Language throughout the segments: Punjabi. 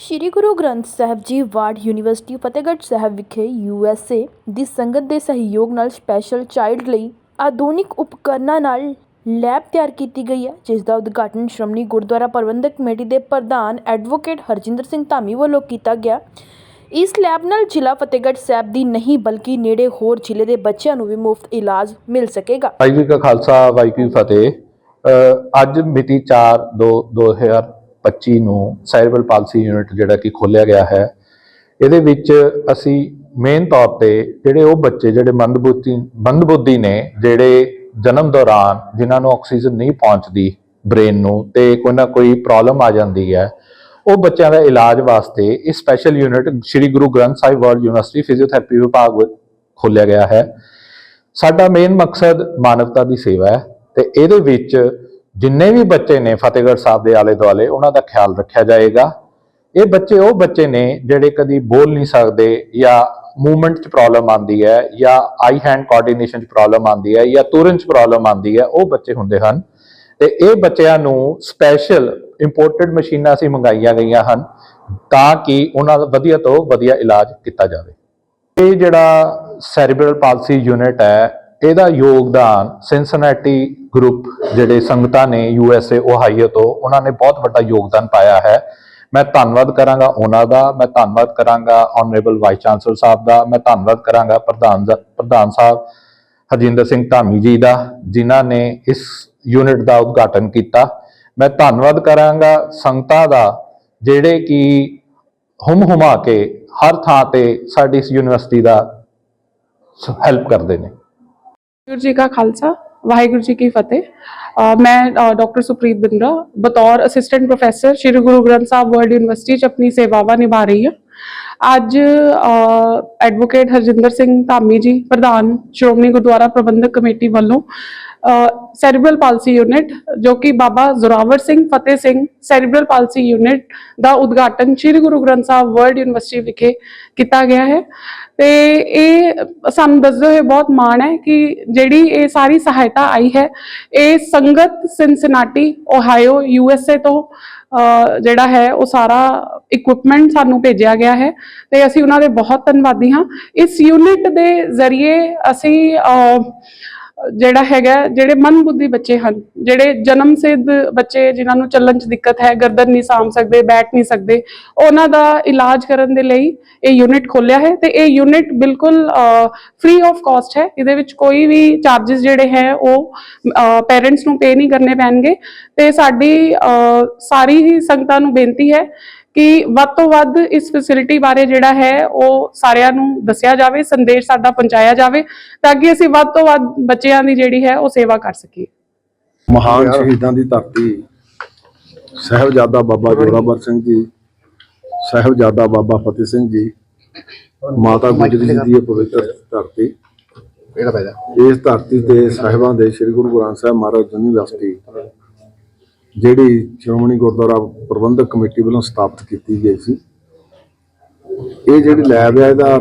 ਸ਼੍ਰੀ ਗੁਰੂ ਗ੍ਰੰਥ ਸਾਹਿਬ ਜੀ ਵਾਰਡ ਯੂਨੀਵਰਸਿਟੀ ਫਤਿਹਗੜ੍ਹ ਸਾਹਿਬ ਵਿਖੇ ਯੂਐਸਏ ਦੀ ਸੰਗਤ ਦੇ ਸਹਿਯੋਗ ਨਾਲ ਸਪੈਸ਼ਲ ਚਾਈਲਡ ਲਈ ਆਧੁਨਿਕ ਉਪਕਰਨਾਂ ਨਾਲ ਲੈਬ ਤਿਆਰ ਕੀਤੀ ਗਈ ਹੈ, ਜਿਸ ਦਾ ਉਦਘਾਟਨ ਸ਼੍ਰੋਮਣੀ ਗੁਰਦੁਆਰਾ ਪ੍ਰਬੰਧਕ ਕਮੇਟੀ ਦੇ ਪ੍ਰਧਾਨ ਐਡਵੋਕੇਟ ਹਰਜਿੰਦਰ ਸਿੰਘ ਧਾਮੀ ਵੱਲੋਂ ਕੀਤਾ ਗਿਆ। ਇਸ ਲੈਬ ਨਾਲ ਜ਼ਿਲ੍ਹਾ ਫਤਿਹਗੜ੍ਹ ਸਾਹਿਬ ਦੀ ਨਹੀਂ, ਬਲਕਿ ਨੇੜੇ ਹੋਰ ਜ਼ਿਲ੍ਹੇ ਦੇ ਬੱਚਿਆਂ ਨੂੰ ਵੀ ਮੁਫਤ ਇਲਾਜ ਮਿਲ ਸਕੇਗਾ। ਵਾਹਿਗੁਰੂ ਜੀ ਕਾ ਖਾਲਸਾ, ਵਾਹਿਗੁਰੂ ਜੀ ਕੀ ਫਤਿਹ। ਅੱਜ ਮਿਤੀ 4 2 2025 ਨੂੰ ਸੈਰੀਬਲ ਪਾਲਿਸੀ ਯੂਨਿਟ ਜਿਹੜਾ ਕਿ ਖੋਲਿਆ ਗਿਆ ਹੈ, ਇਹਦੇ ਵਿੱਚ ਅਸੀਂ ਮੇਨ ਤੌਰ ਤੇ ਜਿਹੜੇ ਉਹ ਬੱਚੇ, ਜਿਹੜੇ ਮੰਦਬੁੱਧੀ ਮੰਦਬੁੱਧੀ ਨੇ, ਜਿਹੜੇ ਜਨਮ ਦੌਰਾਨ ਜਿਨ੍ਹਾਂ ਨੂੰ ਆਕਸੀਜਨ ਨਹੀਂ ਪਹੁੰਚਦੀ ਬ੍ਰੇਨ ਨੂੰ ਤੇ ਕੋਈ ਨਾ ਕੋਈ ਪ੍ਰੋਬਲਮ ਆ ਜਾਂਦੀ ਹੈ, ਉਹ ਬੱਚਿਆਂ ਦਾ ਇਲਾਜ ਵਾਸਤੇ ਇਹ special unit Sri Guru Granth Sahib world university physiotherapy ਵਿਭਾਗ ਵਿੱਚ ਖੋਲਿਆ ਗਿਆ ਹੈ। ਸਾਡਾ ਮੇਨ ਮਕਸਦ ਮਾਨਵਤਾ ਦੀ ਸੇਵਾ ਹੈ ਤੇ ਇਹਦੇ ਵਿੱਚ ਜਿੰਨੇ ਵੀ ਬੱਚੇ ਨੇ ਫਤਿਹਗੜ੍ਹ ਸਾਹਿਬ ਦੇ ਆਲੇ ਦੁਆਲੇ, ਉਹਨਾਂ ਦਾ ਖਿਆਲ ਰੱਖਿਆ ਜਾਏਗਾ। ਇਹ ਬੱਚੇ ਉਹ ਬੱਚੇ ਨੇ ਜਿਹੜੇ ਕਦੀ ਬੋਲ ਨਹੀਂ ਸਕਦੇ ਜਾਂ ਮੂਵਮੈਂਟ 'ਚ ਪ੍ਰੋਬਲਮ ਆਉਂਦੀ ਹੈ ਜਾਂ ਆਈ ਹੈਂਡ ਕੋਆਰਡੀਨੇਸ਼ਨ 'ਚ ਪ੍ਰੋਬਲਮ ਆਉਂਦੀ ਹੈ ਜਾਂ ਤੁਰਨ 'ਚ ਪ੍ਰੋਬਲਮ ਆਉਂਦੀ ਹੈ, ਉਹ ਬੱਚੇ ਹੁੰਦੇ ਹਨ। ਤੇ ਇਹ ਬੱਚਿਆਂ ਨੂੰ ਸਪੈਸ਼ਲ ਇੰਪੋਰਟਡ ਮਸ਼ੀਨਾਂ ਸੀ ਮੰਗਾਈਆਂ ਗਈਆਂ ਹਨ ਤਾਂ ਕਿ ਉਹਨਾਂ ਦਾ ਵਧੀਆ ਤੋਂ ਵਧੀਆ ਇਲਾਜ ਕੀਤਾ ਜਾਵੇ। ਇਹ ਜਿਹੜਾ ਸੈਰੀਬਰਲ ਪਾਲਸੀ ਯੂਨਿਟ ਹੈ ਇਹਦਾ ਯੋਗਦਾਨ ਸਿਨਸਨਾਟੀ ਗਰੁੱਪ ਜਿਹੜੇ ਸੰਗਤਾਂ ਨੇ ਯੂ ਐਸ ਏ ਓਹਾਈਓ ਤੋਂ, ਉਹਨਾਂ ਨੇ ਬਹੁਤ ਵੱਡਾ ਯੋਗਦਾਨ ਪਾਇਆ ਹੈ। ਮੈਂ ਧੰਨਵਾਦ ਕਰਾਂਗਾ ਉਹਨਾਂ ਦਾ, ਮੈਂ ਧੰਨਵਾਦ ਕਰਾਂਗਾ ਆਨਰੇਬਲ ਵਾਈਸ ਚਾਂਸਲਰ ਸਾਹਿਬ ਦਾ, ਮੈਂ ਧੰਨਵਾਦ ਕਰਾਂਗਾ ਪ੍ਰਧਾਨ ਪ੍ਰਧਾਨ ਸਾਹਿਬ ਹਰਜਿੰਦਰ ਸਿੰਘ ਧਾਮੀ ਜੀ ਦਾ, ਜਿਨ੍ਹਾਂ ਨੇ ਇਸ ਯੂਨਿਟ ਦਾ ਉਦਘਾਟਨ ਕੀਤਾ। ਮੈਂ ਧੰਨਵਾਦ ਕਰਾਂਗਾ ਸੰਗਤਾਂ ਦਾ, ਜਿਹੜੇ ਕਿ ਹੁਮ ਹੁਮਾ ਕੇ ਹਰ ਥਾਂ ਤੇ ਸਾਡੀ ਇਸ ਯੂਨੀਵਰਸਿਟੀ ਦਾ ਹੈਲਪ ਕਰਦੇ ਨੇ। ਵਾਹਿਗੁਰੂ ਜੀ ਕਾ ਖਾਲਸਾ, ਵਾਹਿਗੁਰੂ ਜੀ ਕੀ ਫਤਿਹ। ਮੈਂ ਡਾਕਟਰ ਸੁਪ੍ਰੀਤ ਬਿੰਦਰਾ, ਬਤੌਰ assistant professor Shri Guru Granth Sahib world university ਚ ਆਪਣੀ ਸੇਵਾਵਾਂ ਨਿਭਾ ਰਹੀ ਹਾਂ। ਅੱਜ ਐਡਵੋਕੇਟ ਹਰਜਿੰਦਰ ਸਿੰਘ ਧਾਮੀ ਜੀ, ਪ੍ਰਧਾਨ ਸ਼੍ਰੋਮਣੀ ਗੁਰਦੁਆਰਾ ਪ੍ਰਬੰਧਕ ਕਮੇਟੀ ਵੱਲੋਂ ਸੈਰੀਬਰਲ ਪਾਲਸੀ ਯੂਨਿਟ ਜੋ ਕਿ Baba Zorawar Singh Fateh Singh cerebral palsy unit ਦਾ ਉਦਘਾਟਨ ਸ਼੍ਰੀ ਗੁਰੂ ਗ੍ਰੰਥ ਸਾਹਿਬ ਵਰਲਡ ਯੂਨੀਵਰਸਿਟੀ ਵਿਖੇ ਕੀਤਾ ਗਿਆ ਹੈ। ਤੇ ਇਹ ਸਾਨੂੰ ਦੱਸਦੇ ਹੋਏ ਬਹੁਤ ਮਾਣ ਹੈ ਕਿ ਜਿਹੜੀ ਇਹ ਸਾਰੀ ਸਹਾਇਤਾ ਆਈ ਹੈ, ਇਹ ਸੰਗਤ ਸਿਨਸਿਨਾਟੀ ਓਹਾਇਓ ਯੂਐਸਏ ਤੋਂ ਜਿਹੜਾ ਹੈ ਉਹ ਸਾਰਾ ਇਕਵਿਪਮੈਂਟ ਸਾਨੂੰ ਭੇਜਿਆ ਗਿਆ ਹੈ ਤੇ ਅਸੀਂ ਉਹਨਾਂ ਦੇ ਬਹੁਤ ਧੰਨਵਾਦੀ ਹਾਂ। ਇਸ ਯੂਨਿਟ ਦੇ ਜ਼ਰੀਏ ਅਸੀਂ ਜਿਹੜਾ ਹੈਗਾ, ਜਿਹੜੇ ਮਨਬੁੱਧੀ ਬੱਚੇ ਹਨ, ਜਿਹੜੇ ਜਨਮ ਸਿੱਧ ਬੱਚੇ ਜਿਨ੍ਹਾਂ ਨੂੰ ਚੱਲਣ 'ਚ ਦਿੱਕਤ ਹੈ, ਗਰਦਨ ਨਹੀਂ ਸਾਂਭ ਸਕਦੇ, ਬੈਠ ਨਹੀਂ ਸਕਦੇ, ਉਹਨਾਂ ਦਾ ਇਲਾਜ ਕਰਨ ਦੇ ਲਈ ਇਹ ਯੂਨਿਟ ਖੋਲਿਆ ਹੈ ਤੇ ਇਹ ਯੂਨਿਟ ਬਿਲਕੁਲ ਫ੍ਰੀ ਆਫ ਕਾਸਟ ਹੈ। ਇਹਦੇ ਵਿੱਚ ਕੋਈ ਵੀ ਚਾਰजेस ਜਿਹੜੇ ਹੈ, ਉਹ ਪੇਰੈਂਟਸ ਨੂੰ ਪੇ ਨਹੀਂ ਕਰਨੇ ਪੈਣਗੇ। ਤੇ ਸਾਡੀ ਸਾਰੀ ਹੀ ਸੰਗਤਾਂ ਨੂੰ ਬੇਨਤੀ ਹੈ ਕਿ ਵੱਧ ਤੋਂ ਵੱਧ ਇਸ ਫੈਸਿਲਿਟੀ ਬਾਰੇ ਜਿਹੜਾ ਹੈ ਉਹ ਸਾਰਿਆਂ ਨੂੰ ਦੱਸਿਆ ਜਾਵੇ ਸੰਦੇਸ਼ ਸਾਡਾ ਪਹੁੰਚਾਇਆ ਜਾਵੇ ਤਾਂ ਕਿ ਅਸੀਂ ਵੱਧ ਤੋਂ ਵੱਧ ਬੱਚਿਆਂ ਦੀ ਜਿਹੜੀ ਹੈ ਉਹ ਸੇਵਾ ਕਰ ਸਕੀਏ। ਮਹਾਨ ਸ਼ਹੀਦਾਂ ਦੀ ਧਰਤੀ ਸਾਹਿਬਜ਼ਾਦਾ ਬਾਬਾ ਜੋਰਾਵਰ ਸਿੰਘ ਜੀ ਸਾਹਿਬਜ਼ਾਦਾ ਬਾਬਾ ਫਤਿਹ ਸਿੰਘ ਜੀ ਮਾਤਾ ਗੁਜਰੀ ਜੀ ਦੀ ਪਵਿੱਤਰ ਧਰਤੀ। ਇਸ ਧਰਤੀ ਤੇ ਸਾਹਿਬਾਂ ਦੇ ਸ੍ਰੀ ਗੁਰੂ ਗ੍ਰੰਥ ਸਾਹਿਬ ਮਹਾਰਾਜ ਯੂਨੀਵਰਸਿਟੀ ਜਿਹੜੀ ਸ਼੍ਰੋਮਣੀ ਗੁਰਦੁਆਰਾ ਪ੍ਰਬੰਧਕ ਕਮੇਟੀ ਵੱਲੋਂ ਸਥਾਪਿਤ ਕੀਤੀ ਗਈ ਸੀ, ਇਹ ਜਿਹੜੀ ਲੈਬ ਹੈ ਇਹਦਾ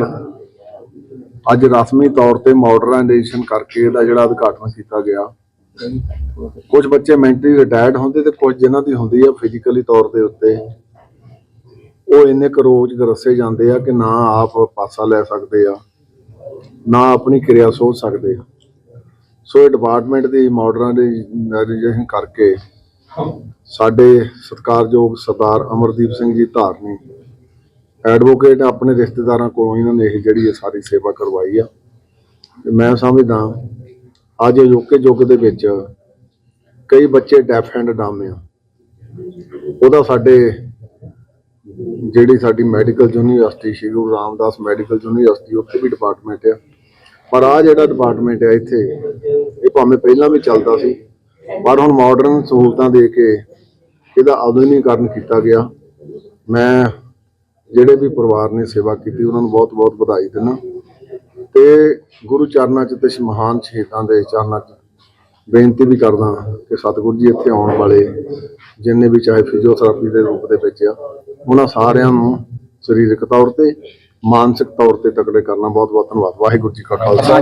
ਅੱਜ ਰਸਮੀ ਤੌਰ ਤੇ ਮਾਡਰਨਾਈਜੇਸ਼ਨ ਕਰਕੇ ਇਹਦਾ ਜਿਹੜਾ ਉਦਘਾਟਨ ਕੀਤਾ ਗਿਆ। ਕੁਝ ਬੱਚੇ ਮੈਂਟਲੀ ਰਿਟਾਇਰਡ ਹੁੰਦੇ ਤੇ ਕੁਝ ਜਿਨ੍ਹਾਂ ਦੀ ਹੁੰਦੀ ਆ ਫਿਜ਼ੀਕਲੀ ਤੌਰ ਦੇ ਉੱਤੇ, ਉਹ ਇੰਨੇ ਕੁ ਰੋਜ਼ ਗਰਸੇ ਜਾਂਦੇ ਆ ਕਿ ਨਾ ਆਪ ਪਾਸਾ ਲੈ ਸਕਦੇ ਆ, ਨਾ ਆਪਣੀ ਕਿਰਿਆ ਸੋਚ ਸਕਦੇ ਆ। ਸੋ ਇਹ ਡਿਪਾਰਟਮੈਂਟ ਦੀ ਮਾਡਰਨਾਈਜੇਸ਼ਨ ਕਰਕੇ ਸਾਡੇ ਸਤਿਕਾਰਯੋਗ ਸਰਦਾਰ ਅਮਰਦੀਪ ਸਿੰਘ ਜੀ ਧਾਰਨੀ ਐਡਵੋਕੇਟ ਆਪਣੇ ਰਿਸ਼ਤੇਦਾਰਾਂ ਕੋਲੋਂ ਇਹਨਾਂ ਨੇ ਇਹ ਜਿਹੜੀ ਇਹ ਸਾਰੀ ਸੇਵਾ ਕਰਵਾਈ ਆ। ਤੇ ਮੈਂ ਸਮਝਦਾ ਅੱਜ ਅਜੋਕੇ ਯੁੱਗ ਦੇ ਵਿੱਚ ਕਈ ਬੱਚੇ ਡੈਫ ਹੈਂਡ ਡੰਮ ਆ। ਉਹਦਾ ਸਾਡੇ ਜਿਹੜੀ ਸਾਡੀ medical university, Shri Guru Ramdas medical university, ਉੱਥੇ ਵੀ ਡਿਪਾਰਟਮੈਂਟ ਆ। ਪਰ ਆ ਜਿਹੜਾ ਡਿਪਾਰਟਮੈਂਟ ਆ ਇੱਥੇ, ਇਹ ਭਾਵੇਂ ਪਹਿਲਾਂ ਵੀ ਚੱਲਦਾ ਸੀ ਪਰ ਹੁਣ ਮਾਡਰਨ ਸਹੂਲਤਾਂ ਦੇ ਕੇ ਇਹਦਾ ਆਧੁਨਿਕੀਕਰਨ ਕੀਤਾ ਗਿਆ। ਮੈਂ ਜਿਹੜੇ ਵੀ ਪਰਿਵਾਰ ਨੇ ਸੇਵਾ ਕੀਤੀ, ਉਹਨਾਂ ਨੂੰ ਬਹੁਤ-ਬਹੁਤ ਵਧਾਈ ਦਿੰਦਾ। ਤੇ ਗੁਰੂ ਚਰਨਾਂ 'ਚ ਤੇ ਮਹਾਨ ਸ਼ਹੀਦਾਂ ਦੇ ਚਰਨਾਂ 'ਚ ਬੇਨਤੀ ਵੀ ਕਰਦਾ ਕਿ ਸਤਿਗੁਰੂ ਜੀ ਇੱਥੇ ਆਉਣ ਵਾਲੇ ਜਿੰਨੇ ਵੀ ਚਾਹੇ ਫਿਜ਼ੀਓਥੈਰੇਪੀ ਦੇ ਰੂਪ ਦੇ ਵਿੱਚ ਆ, ਉਹਨਾਂ ਸਾਰਿਆਂ ਨੂੰ ਸਰੀਰਕ ਤੌਰ ਤੇ, ਮਾਨਸਿਕ ਤੌਰ ਤੇ ਤਕੜੇ ਕਰਨਾ ਬਹੁਤ ਬਹੁਤ ਧੰਨਵਾਦ। ਵਾਹਿਗੁਰੂ ਜੀ ਕਾ ਖਾਲਸਾ।